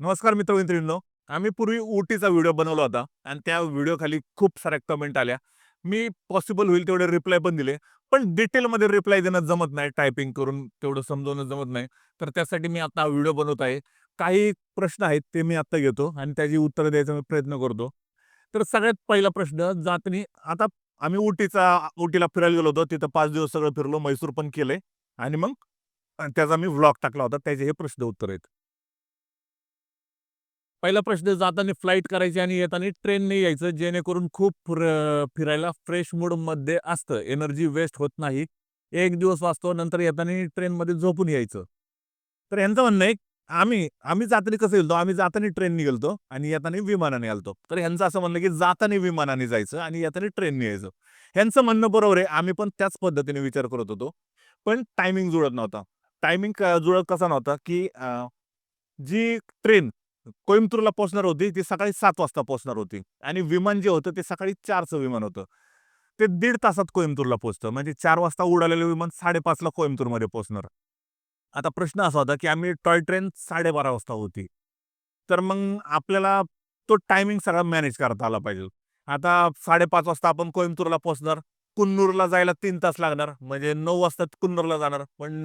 नमस्कार मित्रमैत्रिणींनो आम्ही पूर्वी उटीचा व्हिडिओ बनवला होता आणि त्या व्हिडिओ खाली खूप साऱ्या कमेंट आल्या. मी पॉसिबल होईल तेवढे रिप्लाय पण दिले पण डिटेलमध्ये रिप्लाय देणं जमत नाही टायपिंग करून तेवढं समजवणं जमत नाही. तर त्यासाठी मी आता व्हिडिओ बनवत आहे. काही प्रश्न आहेत ते मी आता घेतो आणि त्याची उत्तरं द्यायचा मी प्रयत्न करतो. तर सगळ्यात पहिला प्रश्न जातनी आता आम्ही उटीचा उटीला फिरायला गेलो होतो तिथं पाच दिवस सगळं फिरलो मैसूर पण केलंय. आणि मग त्याचा मी व्लॉग टाकला होता त्याचे हे प्रश्न उत्तर आहेत. पहिला प्रश्न जाताना फ्लाईट करायची आणि येताना ट्रेनने यायचं जेणेकरून खूप फिर- फिरायला फ्रेश मूडमध्ये असतं. एनर्जी वेस्ट होत नाही. एक दिवस वाचतो नंतर येताना ट्रेनमध्ये झोपून यायचं. तर यांचं म्हणणं आहे आम्ही आम्ही जाताना कसं गेलतो? आम्ही जाताना ट्रेनने गेलतो आणि येताना विमानाने आलतो. तर यांचं असं म्हणलं की जाताना विमानाने जायचं आणि येताना ट्रेनने यायचं. ह्यांचं म्हणणं बरोबर आहे. आम्ही पण त्याच पद्धतीने विचार करत होतो. पण टायमिंग जुळत नव्हता. टायमिंग जुळत कसा नव्हता की जी ट्रेन कोइंबतूरला पोहोचणार होती. ती सकाळी सात वाजता पोहोचणार होती. आणि विमान जे होतं ते सकाळी चारचं विमान होतं. ते दीड तासात कोइंबतूरला पोहोचतं. म्हणजे चार वाजता उडालेलं विमान साडेपाचला कोइंबतूरमध्ये पोहोचणार. आता प्रश्न असा होता की आम्ही टॉय ट्रेन साडेबारा वाजता होती. तर मग आपल्याला तो टायमिंग सगळा मॅनेज करता आला पाहिजे. आता साडेपाच वाजता आपण कोइंबतूरला पोहोचणार. कुन्नूरला जायला तीन तास लागणार. म्हणजे नऊ वाजता कुन्नूरला जाणार. पण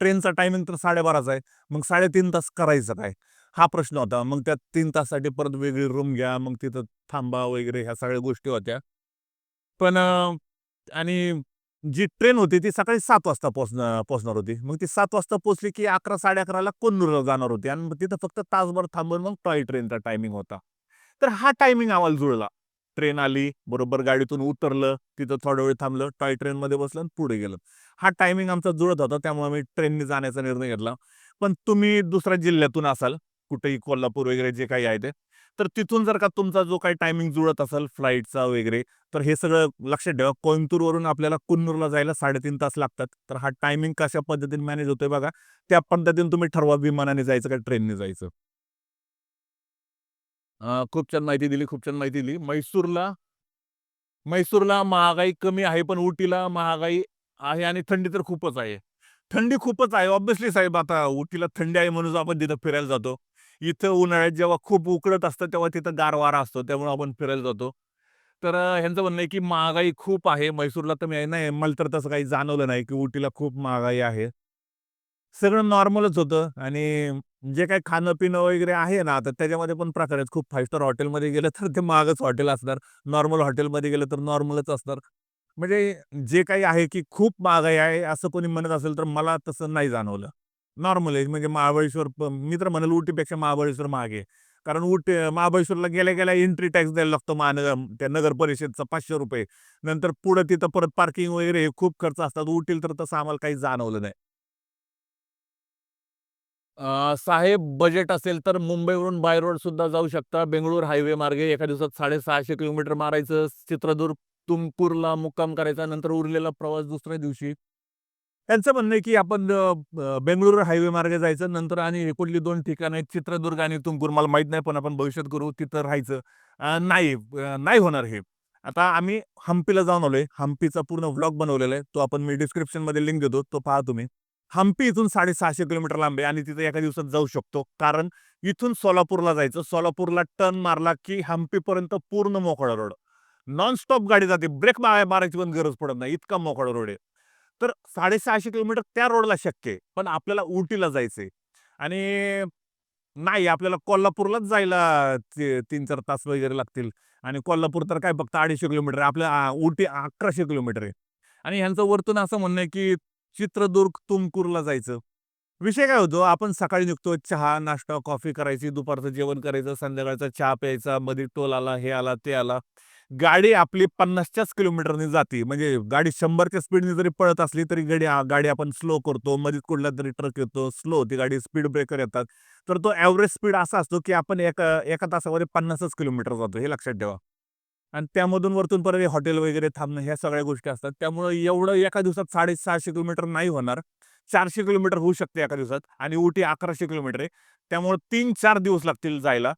ट्रेनचा टायमिंग तर साडेबाराचा आहे. मग साडेतीन तास करायचं काय? हा प्रश्न होता. मग त्या तीन ताससाठी परत वेगळी रूम घ्या मग तिथं थांबा वगैरे ह्या सगळ्या गोष्टी होत्या. पण आणि जी ट्रेन होती ती सकाळी सात वाजता पोचणार पोचणार होती. मग ती सात वाजता पोचली की अकरा साडे अकराला कोन्नूरला जाणार होती. आणि मग तिथं फक्त तासभर थांबून मग टॉय ट्रेनचा टायमिंग होता. तर हा टायमिंग आम्हाला जुळला. ट्रेन आली बरोबर गाडीतून उतरलं तिथं थोडा वेळ थांबलं टॉय ट्रेनमध्ये बसलं आणि पुढे गेलं. हा टायमिंग आमचा जुळत होता त्यामुळे आम्ही ट्रेनने जाण्याचा निर्णय घेतला. पण तुम्ही दुसऱ्या जिल्ह्यातून असाल कुठेही कोल्हापूर वगैरे जे काही आहे ते. तर तिथून जर का तुमचा जो काही टायमिंग जुळत असेल फ्लाईटचा वगैरे तर हे सगळं लक्षात ठेवा. कोईमतूरवरून आपल्याला कुन्नूरला जायला साडेतीन तास लागतात. तर हा टायमिंग कशा पद्धतीने मॅनेज होतोय बघा. त्या पद्धतीने तुम्ही ठरवा विमानाने जायचं का ट्रेनने जायचं. खूप छान माहिती दिली खूप छान माहिती दिली. मैसूरला म्हैसूरला महागाई कमी आहे पण उटीला महागाई आहे आणि थंडी तर खूपच आहे. थंडी खूपच आहे ऑब्विसली साहेब आता उटीला थंडी आहे म्हणून आपण तिथं फिरायला जातो. इथं उन्हाळ्यात जेव्हा खूप उकडत असतं तेव्हा तिथं गार वारा असतो त्यामुळे आपण फिरायला जातो. तर ह्यांचं म्हणणं आहे की महागाई खूप आहे. म्हैसूरला तर मी नाही मला तर तसं काही जाणवलं नाही की उटीला खूप महागाई आहे. सगळं नॉर्मलच होतं आणि जे काही खाणं पिणं वगैरे आहे ना आता त्याच्यामध्ये पण प्रकार आहेत. खूप फाईव्ह स्टार हॉटेलमध्ये गेलं तर ते महागच हॉटेल असणार. नॉर्मल हॉटेलमध्ये गेलं तर नॉर्मलच असणार. म्हणजे जे काही आहे की खूप महागाई आहे असं कोणी म्हणत असेल तर मला तसं नाही जाणवलं. नॉर्मल आहे म्हणजे महाबळेश्वर प- मी तर म्हणेल उटीपेक्षा महाबळेश्वर मागे कारण उटी महाबळेश्वरला गेल्या गेल्या एंट्री टॅक्स द्यायला लागतो महानगर त्या नगर परिषदचा पाचशे रुपये. नंतर पुढे तिथं परत पार्किंग वगैरे हे खूप खर्च असतात. उटील तर तसं आम्हाला काही जाणवलं नाही. अ, साहेब बजेट असेल तर मुंबईवरून बाय रोड सुद्धा जाऊ शकता. बेंगळूर हायवे मार्गे एका दिवसात साडेसहाशे किलोमीटर मारायचं. चित्रदुर्ग तुमपूरला मुक्काम करायचा. नंतर उरलेला प्रवास दुसऱ्या दिवशी. त्यांचं म्हणणं आहे की आपण बेंगळुरू बेंगळूर हायवे मार्गे जायचं नंतर आणि कुठली दोन ठिकाणं आहेत चित्रदुर्ग आणि तुमकूर. मला माहीत नाही पण आपण भविष्यात करू तिथं राहायचं. नाही नाही होणार हे. आता आम्ही हम्पीला जाऊन आलोय. हम्पीचा पूर्ण व्लॉग बनवलेला आहे. तो आपण मी डिस्क्रिप्शनमध्ये लिंक देतो तो पहा तुम्ही. हम्पी इथून साडेसहाशे किलोमीटर लांब आहे आणि तिथे एका दिवसात जाऊ शकतो. कारण इथून सोलापूरला जायचं. सोलापूरला टर्न मारला की हम्पीपर्यंत पूर्ण मोकळा रोड. नॉनस्टॉप गाडी जाते. ब्रेक मारायची पण गरज पडत नाही. इतका मोकळा रोड आहे. तर साडेसहाशे किलोमीटर त्या रोडला शक्य आहे. पण आपल्याला उटीला जायचंय. आणि नाही आपल्याला कोल्हापूरलाच जायला तीन चार तास वगैरे लागतील. आणि कोल्हापूर तर काय फक्त अडीचशे किलोमीटर आहे. आपल्या उटी अकराशे किलोमीटर आहे. आणि ह्यांचं वरतून असं म्हणणं आहे की चित्रदुर्ग तुमकूरला जायचं. विषय काय होतो? आपण सकाळी निघतो चहा नाश्ता कॉफी करायची दुपारचं जेवण करायचं संध्याकाळचा चहा प्यायचा मध्ये टोल आला हे आला ते आला. गाडी आपली पन्नासच्याच किलोमीटरने जाते. म्हणजे गाडी शंभरच्या स्पीडने जरी पळत असली तरी गाडी गाडी आपण स्लो करतो. मध्येच कुठला तरी ट्रक येतो. स्लो होती गाडी स्पीड ब्रेकर येतात. तर तो ॲव्हरेज स्पीड असा असतो की आपण एका एका तासामध्ये पन्नासच किलोमीटर जातो. हे लक्षात ठेवा. आणि त्यामधून वरतून परत हॉटेल वगैरे थांबणं ह्या सगळ्या गोष्टी असतात. त्यामुळं एवढं एका दिवसात साडेसहाशे किलोमीटर नाही होणार. चारशे किलोमीटर होऊ शकते एका दिवसात. आणि उटी अकराशे किलोमीटर आहे. त्यामुळे तीन चार दिवस लागतील जायला.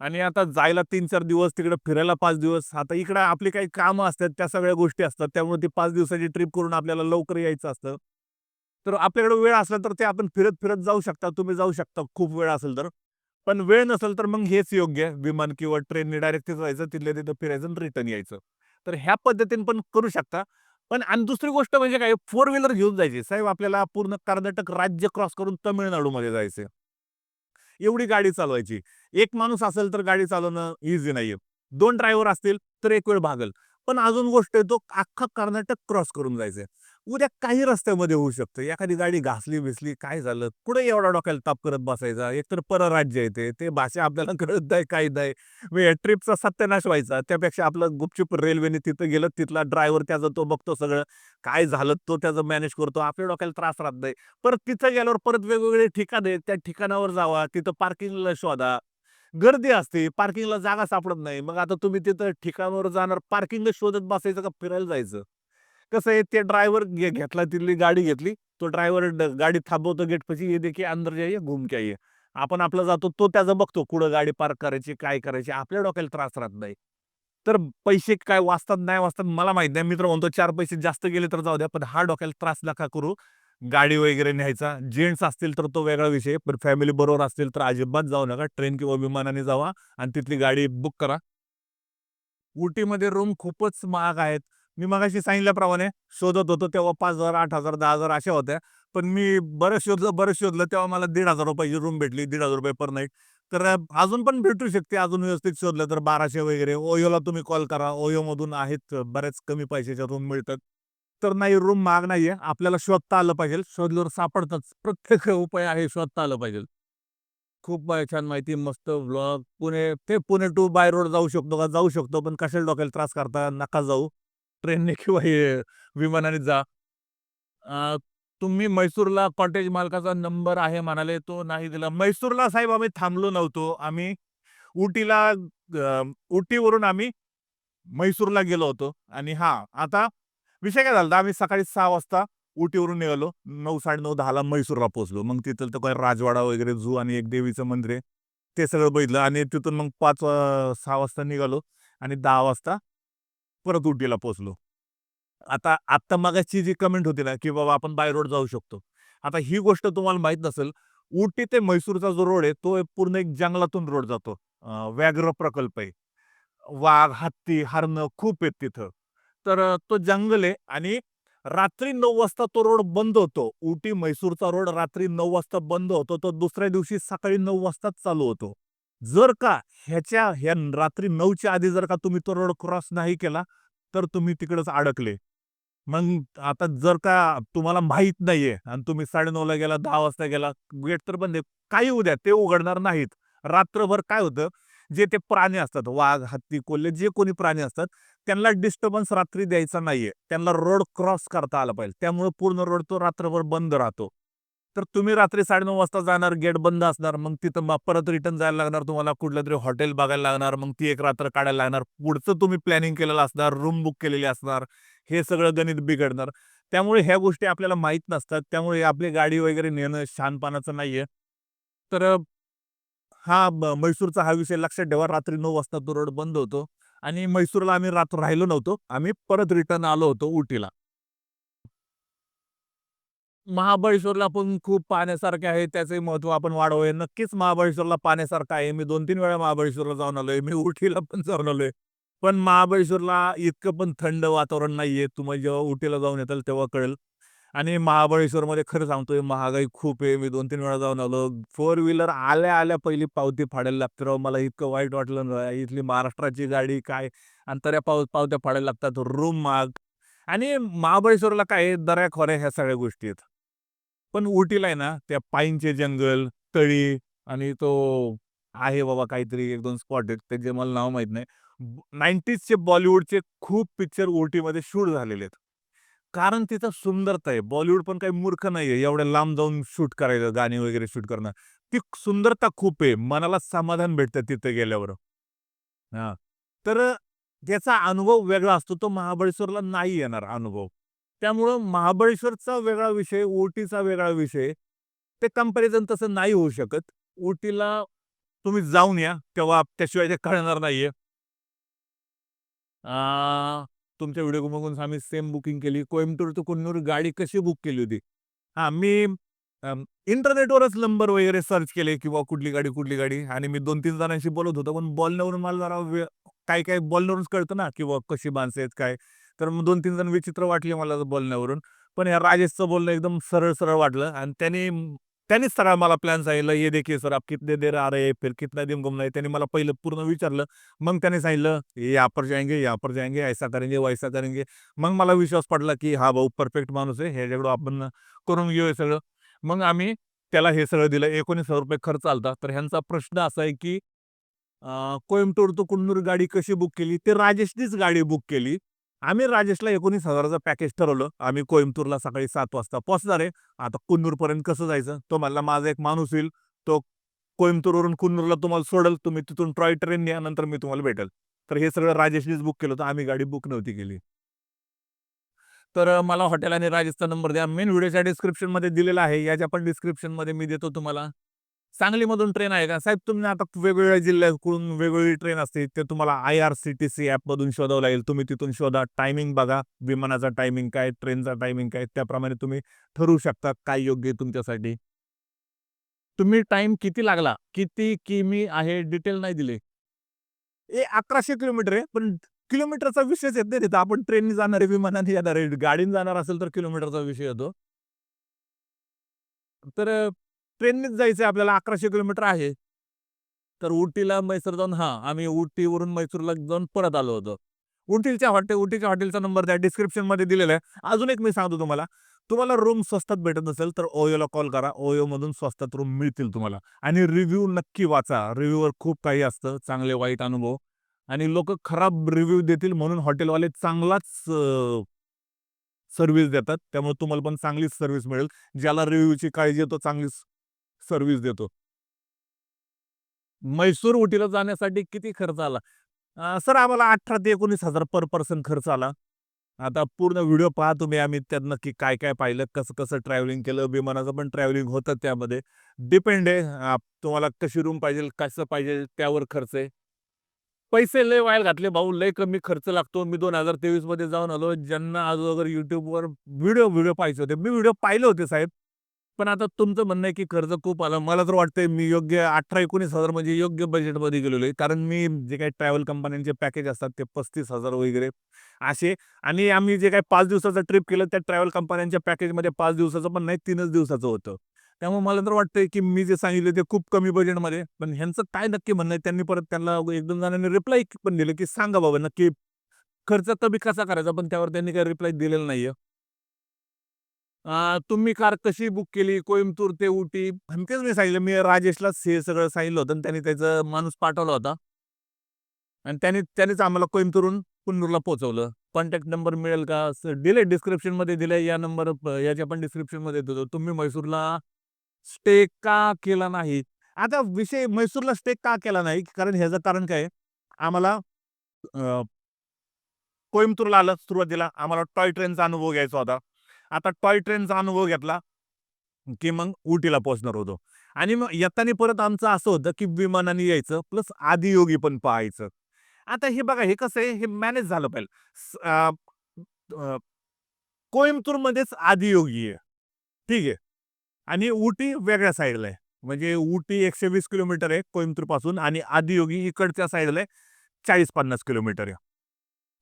आणि आता जायला तीन चार दिवस तिकडे फिरायला पाच दिवस. आता इकडे आपली काही कामं असतात त्या सगळ्या गोष्टी असतात. त्यामुळे ती पाच दिवसाची ट्रिप करून आपल्याला लवकर यायचं असतं. तर आपल्याकडे वेळ असला तर ते आपण फिरत फिरत जाऊ शकता. तुम्ही जाऊ शकता. खूप वेळ असेल तर. पण वेळ नसेल तर मग हेच योग्य. आहे विमान किंवा ट्रेनने डायरेक्ट तिथं जायचं तिथल्या तिथं फिरायचं आणि रिटर्न यायचं. तर ह्या पद्धतीने पण करू शकता. पण आणि दुसरी गोष्ट म्हणजे काय? फोर व्हीलर घेऊन जायची. साहेब आपल्याला पूर्ण कर्नाटक राज्य क्रॉस करून तमिळनाडूमध्ये जायचे एवढी गाडी चालवायची. एक माणूस असेल तर गाडी चालवणं इझी नाहीये. दोन ड्रायव्हर असतील तर एक वेळ भागल. पण अजून गोष्ट आहे तो अख्खा कर्नाटक क्रॉस करून जायचंय. उद्या काही रस्त्यामध्ये होऊ शकतं. एखादी गाडी घासली बिसली काय झालं? कुठे एवढा डोक्याला ताप करत बसायचा? एकतर परराज्य येते ते. भाषा आपल्याला कळत नाही काय नाही. ट्रिपचा सत्यानाश व्हायचा. त्यापेक्षा आपलं गुपचूप रेल्वेने तिथं गेलं तिथला ड्रायव्हर त्याचं तो बघतो सगळं. काय झालं तो त्याचं मॅनेज करतो. आपल्या डोक्याला त्रास राहत नाही. परत तिथं गेल्यावर परत वेगवेगळे ठिकाण आहेत. त्या ठिकाणावर जावा. तिथं पार्किंगला शोधा. गर्दी असते. पार्किंगला जागा सापडत नाही. मग आता तुम्ही तिथं ठिकाणावर जाणार पार्किंगला शोधत बसायचं का फिरायला जायचं? कसं आहे ते ड्रायव्हर घेतला तिथली गाडी घेतली. तो ड्रायव्हर गाडी थांबवतो गेट पशी. ये देखील अंदर जाईये घूम के आपण आपला जातो तो त्याचं बघतो कुठं गाडी पार्क करायची काय करायची. आपल्या डोक्याला त्रास राहत नाही. तर पैसे काय वाचतात नाही वाचतात मला माहीत नाही. मित्र म्हणतो चार पैसे जास्त गेले तर जाऊ द्या पण हा डोक्याला त्रास नका करू. गाडी वगैरे न्यायचा. जेंट्स असतील तर तो वेगळा विषय पण फॅमिली बरोबर असतील तर अजिबात जाऊ नका. ट्रेन किंवा विमानाने जावा आणि तिथली गाडी बुक करा. उटीमध्ये रूम खूपच महाग आहेत. मी मगाशी सांगितल्याप्रमाणे शोधत होतो तेव्हा पाच हजार आठ हजार दहा हजार अशा होत्या. पण मी बरं शोधलं बरं शोधलं तेव्हा मला दीड हजार रुपयाची रूम भेटली दीड हजार रुपये पर नाईट तर अजून पण भेटू शकते अजून व्यवस्थित शोधलं तर बाराशे वगैरे. ओयोला तुम्ही कॉल करा. ओयोमधून आहेत बऱ्याच कमी पैशाच्या रूम मिळतात. तर नाही रूम महाग नाहीये. आपल्याला शोधता आलं पाहिजे. शोधल्यावर सापडतात. प्रत्येक उपाय आहे शोधता आलं पाहिजे. खूप छान माहिती मस्त ब्लॉग पुणे ते पुणे टू बाय रोड जाऊ शकतो का? जाऊ शकतो पण कशाला डोक्याला त्रास करता? नका जाऊ. ट्रेनने किंवा हे विमानाने जा. तुम्ही म्हैसूरला कॉटेज मालकाचा नंबर आहे म्हणाले तो नाही दिला. म्हैसूरला साहेब आम्ही थांबलो नव्हतो. आम्ही उटीला उटीवरून आम्ही म्हैसूरला गेलो होतो. आणि हा आता विषय काय झाला आम्ही सकाळी सहा वाजता उटीवरून निघालो. नऊ साडे नऊ दहाला म्हैसूरला पोहोचलो. मग तिथं तर काय राजवाडा वगैरे झू आणि एक देवीचं मंदिर आहे. ते सगळं बघितलं आणि तिथून मग पाच सहा वाजता निघालो. आणि दहा वाजता परत उटीला पोहोचलो. आता आत्ता मागाची जी कमेंट होती ना की बाबा आपण बाय रोड जाऊ शकतो. आता ही गोष्ट तुम्हाला माहीत नसेल उटी ते म्हैसूरचा जो रोड आहे तो पूर्ण एक जंगलातून रोड जातो. व्याघ्र प्रकल्प आहे. वाघ हत्ती हरणं खूप आहेत तिथं. तर तो जंगल आहे आणि रात्री नऊ वाजता तो रोड बंद होतो. उटी म्हैसूरचा रोड रात्री नऊ वाजता बंद होतो. तो दुसऱ्या दिवशी सकाळी नऊ वाजताच चालू होतो. जर का ह्याच्या ह्या रात्री नऊच्या आधी जर का तुम्ही तो रोड क्रॉस नाही केला तर तुम्ही तिकडेच अडकले. मग आता जर का तुम्हाला माहीत नाहीये आणि तुम्ही साडेनऊला गेला दहा वाजता गेला गेट तर बंद आहे. काही उद्या ते उघडणार नाहीत. रात्रभर काय होतं जे ते प्राणी असतात वाघ हत्ती कोल्हे जे कोणी प्राणी असतात त्यांना डिस्टर्बन्स रात्री द्यायचा नाहीये. त्यांना रोड क्रॉस करता आला पाहिजे. त्यामुळे पूर्ण रोड तो रात्रभर बंद राहतो. तर तुम्ही रात्री साडेनऊ वाजता जाणार गेट बंद असणार मग तिथं मग परत रिटर्न जायला लागणार तुम्हाला कुठलं तरी हॉटेल बघायला लागणार मग ती एक रात्र काढायला लागणार पुढचं तुम्ही प्लॅनिंग केलेलं असणार रूम बुक केलेली असणार हे सगळं गणित बिघडणार. त्यामुळे ह्या गोष्टी आपल्याला माहीत नसतात त्यामुळे आपली गाडी वगैरे नेणं शानपानाचं नाहीये. तर हा म्हैसूरचा हा विषय लक्षात ठेवा रात्री नऊ वाजता तो रोड बंद होतो आणि म्हैसूरला आम्ही रात्र राहिलो नव्हतो आम्ही परत रिटर्न आलो होतो उटीला. महाबळेश्वरला पण खूप पाहण्यासारखे आहे. त्याचे महत्त्व आपण वाढवूया. नक्कीच महाबळेश्वरला पाहण्यासारखं आहे. मी दोन तीन वेळा महाबळेश्वरला जाऊन आलोय. मी उटीला पण जाऊन आलोय. पण महाबळेश्वरला इतकं पण थंड वातावरण नाहीये. तुम्हाला जेव्हा उटीला जाऊन येताल तेव्हा कळेल. आणि महाबळेश्वरमध्ये खरं सांगतोय महागाई खूप आहे. मी दोन तीन वेळा जाऊन आलो. फोर व्हीलर आल्या आल्या पहिली पावती फाडायला लागते राव. मला इतकं वाईट वाटलं ना. इथली महाराष्ट्राची गाडी काय? आणि तऱ्या पाव पावत्या फाडायला लागतात. रूम महाग. आणि महाबळेश्वरला काय दऱ्या खोऱ्या ह्या सगळ्या गोष्टी आहेत. पण उटीला आहे ना त्या पाईनचे जंगल तळी आणि तो आहे बाबा काहीतरी एक दोन स्पॉट आहेत त्याचे मला नाव माहीत नाही. नाईन्टीजचे बॉलिवूडचे खूप पिक्चर उटीमध्ये शूट झालेले आहेत. कारण तिथं सुंदरता आहे. बॉलिवूड पण काही मूर्ख नाहीये. एवढ्या लांब जाऊन शूट करायचं गाणी वगैरे शूट करणं. ती सुंदरता खूप आहे. मनाला समाधान भेटतं तिथे गेल्यावर. हा. तर त्याचा अनुभव वेगळा असतो. तो महाबळेश्वरला नाही येणार अनुभव. त्यामुळं महाबळेश्वरचा वेगळा विषय ओटीचा वेगळा विषय ते कंपॅरिझन तसं नाही होऊ शकत. ओटीला तुम्ही जाऊन या तेव्हा त्याशिवाय ते कळणार नाहीये. तुमच्या व्हिडिओ बघून आम्ही सेम बुकिंग केली. कोइंबतूर ते कुन्नूर गाडी कशी बुक केली होती? हा मी इंटरनेटवरच नंबर वगैरे सर्च केले किंवा कुठली गाडी कुठली गाडी. आणि मी दोन तीन जणांशी बोलत होतो पण बोलण्यावरून मला जरा काय काय बोलण्यावरूनच कळतं ना किंवा कशी माणसं आहेत काय? तर मग दोन तीन जण विचित्र वाटले मला बोलण्यावरून. पण या राजेशचं बोलणं एकदम सरळ सरळ वाटलं आणि त्याने त्यांनीच सरळ मला प्लॅन सांगितलं ये देखिए सर आप कितने देर आ रहे फिर? कितना दिन घुमना है? त्यांनी मला पहिलं पूर्ण विचारलं. मग त्याने सांगितलं "ये या पर जाएंगे या पर जाएंगे ऐसा करेंगे वैसा करेंगे. मग मला विश्वास पडला की हा भाऊ परफेक्ट माणूस आहे ह्याच्याकडं आपण करून घेऊ सगळं. मग आम्ही त्याला हे सगळं दिलं. एकोणीस हजार रुपये खर्च आलता. तर ह्यांचा प्रश्न असा आहे की अं, कोइंबतूर टू कुन्नूर गाडी कशी बुक केली? ते राजेशनीच गाडी बुक केली. आम्ही राजेशला एकोणीस हजाराचं पॅकेज ठरवलं. आम्ही कोइंबतूरला सकाळी सात वाजता पोहोचणार आहे. आता कुन्नूरपर्यंत कसं जायचं? तो म्हणला माझा एक माणूस येईल. तो कोइंबतूरवरून कुन्नूरला तुम्हाला सोडल. तुम्ही तिथून टॉय ट्रेन या नंतर मी तुम्हाला भेटेल. तर हे सगळं राजेशनीच बुक केलं होतं. आम्ही गाडी बुक नव्हती केली. तर मला हॉटेल आणि राजेशचा नंबर द्या. मेन व्हिडिओच्या डिस्क्रिप्शनमध्ये दिलेला आहे. याच्या पण डिस्क्रिप्शनमध्ये मी देतो तुम्हाला. सांगलीमधून ट्रेन आहे का? साहेब तुम्ही आता वेगवेगळ्या जिल्ह्याकडून वेगवेगळी ट्रेन असते ते तुम्हाला I R C T C ॲपमधून शोधावं लागेल. तुम्ही तिथून शोधा. टायमिंग बघा. विमानाचा टायमिंग काय ट्रेनचा टायमिंग काय त्याप्रमाणे तुम्ही ठरवू शकता काय योग्य आहे तुमच्यासाठी. तुम्ही टाइम किती लागला? किती किमी आहे? डिटेल नाही दिले. ए अकराशे किलोमीटर आहे पण किलोमीटरचा विषयच येत नाही तिथं. आपण ट्रेनने जाणार आहे विमानाने येणार आहे गाडीने जाणार असेल तर किलोमीटरचा विषय येतो. तर ट्रेननेच जायचं आहे आपल्याला अकराशे किलोमीटर आहे. तर उटीला मैसूर जाऊन हा आम्ही उटीवरून मैसूरला जाऊन परत आलो होतो. उटीच्या हॉटेल उटीच्या हॉटेलचा नंबर त्या डिस्क्रिप्शनमध्ये दिलेला आहे. अजून एक मी सांगतो तुम्हाला. तुम्हाला रूम स्वस्तात भेटत नसेल तर ओयोला कॉल करा. ओयोमधून स्वस्तात रूम मिळतील तुम्हाला. आणि रिव्ह्यू नक्की वाचा. रिव्ह्यूवर खूप काही असतं. चांगले वाईट अनुभव. आणि लोक खराब रिव्ह्यू देतील म्हणून हॉटेलवाले चांगलाच सर्व्हिस देतात. त्यामुळे तुम्हाला पण चांगलीच सर्व्हिस मिळेल. ज्याला रिव्ह्यूची काळजी येतो चांगलीच सर्व्हिस देतो. म्हैसूर उटीला जाण्यासाठी किती खर्च आला? सर आम्हाला अठरा ते एकोणीस हजार पर पर्सन खर्च आला. आता पूर्ण व्हिडिओ पहा तुम्ही आम्ही त्यात नक्की काय काय पाहिलं कसं कसं ट्रॅव्हलिंग केलं विमानाचं पण ट्रॅव्हलिंग होतं त्यामध्ये. डिपेंड आहे तुम्हाला कशी रूम पाहिजे कसं पाहिजे त्यावर खर्च आहे. पैसे लय व्हायला घातले भाऊ लय कमी खर्च लागतो. मी दोन हजार तेवीसमध्ये जाऊन आलो ज्यांना अगोदर युट्यूबवर व्हिडिओ व्हिडिओ पाहिजे होते मी व्हिडिओ पाहिले होते साहेब. पण आता तुमचं म्हणणं आहे की खर्च खूप आलं. मला तर वाटतंय मी योग्य अठरा एकोणीस हजार म्हणजे योग्य बजेटमध्ये गेलेलो आहे. कारण मी जे काही ट्रॅव्हल कंपन्यांचे पॅकेज असतात ते पस्तीस हजार वगैरे असे. आणि आम्ही जे काही पाच दिवसाचं ट्रिप केलं त्या ट्रॅव्हल कंपन्यांच्या पॅकेजमध्ये पाच दिवसाचं पण नाही तीनच दिवसाचं होतं. त्यामुळे मला तर वाटतंय की मी जे सांगितलं ते खूप कमी बजेटमध्ये पण ह्यांचं काय नक्की म्हणणं आहे? त्यांनी परत त्यांना एक दोन जणांनी रिप्लाय पण दिलं की सांगा बाबा नक्की खर्च कमी कसा करायचा? पण त्यावर त्यांनी काही रिप्लाय दिलेला नाहीये. आहे तुम्ही कार कशी बुक केली? कोइंबतूर ते उटी आणि मी सांगितलं. मी राजेशलाच हे सगळं सांगितलं होतं आणि त्यांनी त्याचं माणूस पाठवला होता. आणि त्याने त्यानेच आम्हाला कोइंबतूरून कुन्नूरला पोहोचवलं. कॉन्टॅक्ट नंबर मिळेल का? दिले डिस्क्रिप्शनमध्ये दिले या नंबर याच्या पण डिस्क्रिप्शनमध्ये देतो. तुम्ही म्हैसूरला स्टे का केला नाही? आता विषय म्हैसूरला स्टे का केला नाही? कारण ह्याचं कारण काय आम्हाला अं, कोइंबतूरला आलं सुरुवातीला. आम्हाला टॉय ट्रेनचा अनुभव घ्यायचा होता. आता टॉय ट्रेनचा अनुभव घेतला की मग उटीला पोहोचणार होतो. आणि मग येताना परत आमचं असं होतं की विमानाने यायचं प्लस आदियोगी पण पाहायचं. आता हे बघा हे कसं आहे? हे मॅनेज झालं पाहिजे. स- कोइंबतूरमध्येच आदियोगी आहे. ठीक आहे? आणि उटी वेगळ्या साईडला आहे. म्हणजे उटी एकशे वीस किलोमीटर आहे कोइंबतूरपासून आणि आदियोगी इकडच्या साईडला आहे चाळीस पन्नास किलोमीटर आहे.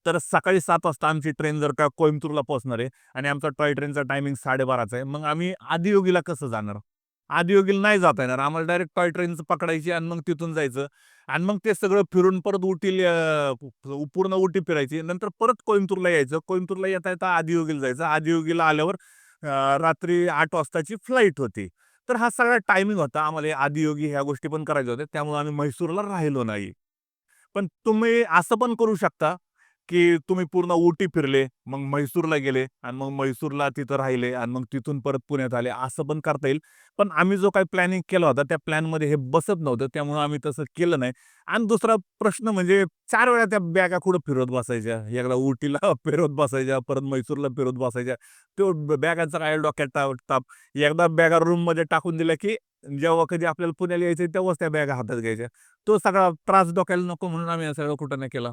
तर सकाळी सात वाजता आमची ट्रेन जर का कोइंबतूरला पोहोचणार आहे आणि आमचा टॉय ट्रेनचा टायमिंग साडेबाराचा आहे मग आम्ही आदियोगीला कसं जाणार? आदियोगीला नाही जाता येणार. आम्हाला डायरेक्ट टॉय ट्रेनचं पकडायची आणि मग तिथून जायचं आणि मग ते सगळं फिरून परत उटी पूर्ण उटी फिरायची. नंतर परत कोइंबतूरला यायचं. कोइंबतूरला येता येता आदियोगीला जायचं. आदियोगीला आल्यावर रात्री आठ वाजताची फ्लाईट होती. तर हा सगळा टायमिंग होता. आम्हाला आदियोगी ह्या गोष्टी पण करायच्या होत्या. त्यामुळे आम्ही म्हैसूरला राहिलो नाही. पण तुम्ही असं पण करू शकता. की तुम्ही पूर्ण उटी फिरले मग म्हैसूरला गेले आणि मग म्हैसूरला तिथं राहिले आणि मग तिथून परत पुण्यात आले असं पण करता येईल. पण आम्ही जो काही प्लॅनिंग केला होता त्या प्लॅनमध्ये हे बसत नव्हतं त्यामुळे आम्ही तसं केलं नाही. आणि दुसरा प्रश्न म्हणजे चार वेळा त्या बॅगा कुठं फिरवत बसायच्या? एकदा उटीला फिरवत बसायच्या परत म्हैसूरला फिरवत बसायच्या. तो बॅगांचा काय डोक्यात टाप ताप. एकदा बॅगा रूममध्ये टाकून दिल्या की जेव्हा कधी आपल्याला पुण्याला यायचं तेव्हाच त्या बॅगा हातात घ्यायच्या. तो सगळा त्रास डोक्याला नको म्हणून आम्ही सगळं कुठं नाही केला.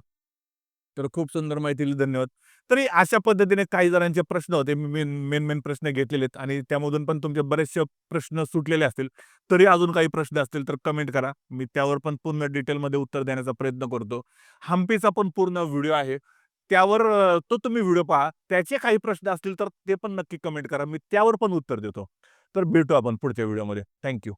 तर खूप सुंदर माहिती दिली धन्यवाद. तरी अशा पद्धतीने काही जणांचे प्रश्न होते मेन मेन मेन प्रश्न घेतलेले आहेत आणि त्यामधून पण तुमचे बरेचसे प्रश्न सुटलेले असतील. तरी अजून काही प्रश्न असतील तर कमेंट करा. मी त्यावर पण पूर्ण डिटेलमध्ये उत्तर देण्याचा प्रयत्न करतो. हम्पीचा पण पूर्ण व्हिडिओ आहे. त्यावर तो तुम्ही व्हिडिओ पहा. त्याचे काही प्रश्न असतील तर ते पण नक्की कमेंट करा. मी त्यावर पण उत्तर देतो. तर भेटू आपण पुढच्या व्हिडिओमध्ये. थँक्यू